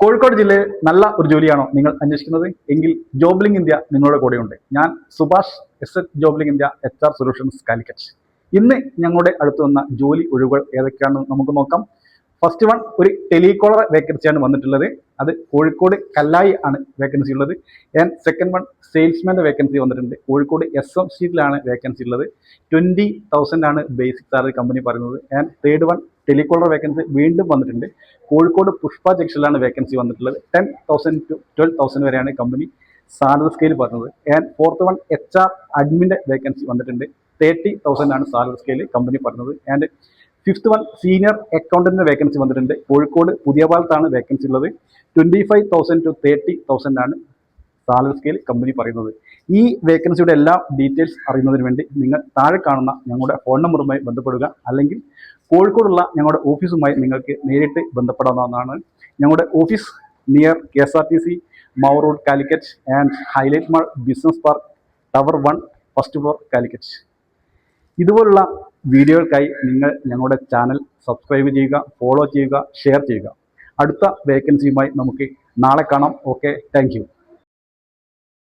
കോഴിക്കോട് ജില്ലയിൽ നല്ല ഒരു ജോലിയാണോ നിങ്ങൾ അന്വേഷിക്കുന്നത്? എങ്കിൽ ജോബ്ലിംഗ് ഇന്ത്യ നിങ്ങളുടെ കൂടെയുണ്ട്. ഞാൻ Subhash S H Jobling India H R solutions Calicut. ഇന്ന് ഞങ്ങളുടെ അടുത്ത് വന്ന ജോലി ഒഴിവുകൾ ഏതൊക്കെയാണെന്ന് നമുക്ക് നോക്കാം. ഫസ്റ്റ് വൺ ഒരു ടെലികോളർ വേക്കൻസിയാണ് വന്നിട്ടുള്ളത്. അത് കോഴിക്കോട് കല്ലായി ആണ് വേക്കൻസി ഉള്ളത്. ആൻഡ് സെക്കൻഡ് വൺ സെയിൽസ്മാന്റെ വേക്കൻസി വന്നിട്ടുണ്ട്. കോഴിക്കോട് എസ് എം സ്റ്റീറ്റിലാണ് വേക്കൻസി ഉള്ളത്. ട്വന്റി തൗസൻഡ് ആണ് ബേസിക് സാലറി കമ്പനി പറയുന്നത്. And third one telecaller vacancy വീണ്ടും വന്നിട്ടുണ്ട്. കോഴിക്കോട് പുഷ്പ ജംഗ്ഷനിലാണ് വേക്കൻസി വന്നിട്ടുള്ളത്. Ten thousand to twelve thousand വരെയാണ് കമ്പനി സാലറി സ്കെയിൽ പറഞ്ഞത്. And fourth one H R അഡ്മിന്റെ vacancy വന്നിട്ടുണ്ട്. തേർട്ടി തൗസൻഡ് ആണ് സാലറി സ്കെയിൽ കമ്പനി പറഞ്ഞത്. ആൻഡ് ഫിഫ്ത്ത് വൺ സീനിയർ അക്കൗണ്ടന്റിന് വേക്കൻസി വന്നിട്ടുണ്ട്. കോഴിക്കോട് പുതിയ പാലത്താണ് വേക്കൻസി ഉള്ളത്. Twenty five thousand to thirty thousand ആണ് സാലറി സ്കെയിൽ കമ്പനി പറയുന്നത്. ഈ വേക്കൻസിയുടെ എല്ലാ ഡീറ്റെയിൽസ് അറിയുന്നതിന് വേണ്ടി നിങ്ങൾ താഴെ കാണുന്ന ഞങ്ങളുടെ ഫോൺ നമ്പറുമായി ബന്ധപ്പെടുക. അല്ലെങ്കിൽ കോഴിക്കോടുള്ള ഞങ്ങളുടെ ഓഫീസുമായി നിങ്ങൾക്ക് നേരിട്ട് ബന്ധപ്പെടാവുന്നതാണ്. ഞങ്ങളുടെ office near K S R T C Mau road Calicut and Highlight mall business park tower one first floor Calicut ഇതുപോലുള്ള വീഡിയോകൾക്കായി നിങ്ങൾ ഞങ്ങളുടെ ചാനൽ സബ്സ്ക്രൈബ് ചെയ്യുക ഫോളോ ചെയ്യുക ഷെയർ ചെയ്യുക. അടുത്ത വേക്കൻസിയുമായി നമുക്ക് നാളെ കാണാം. Okay thank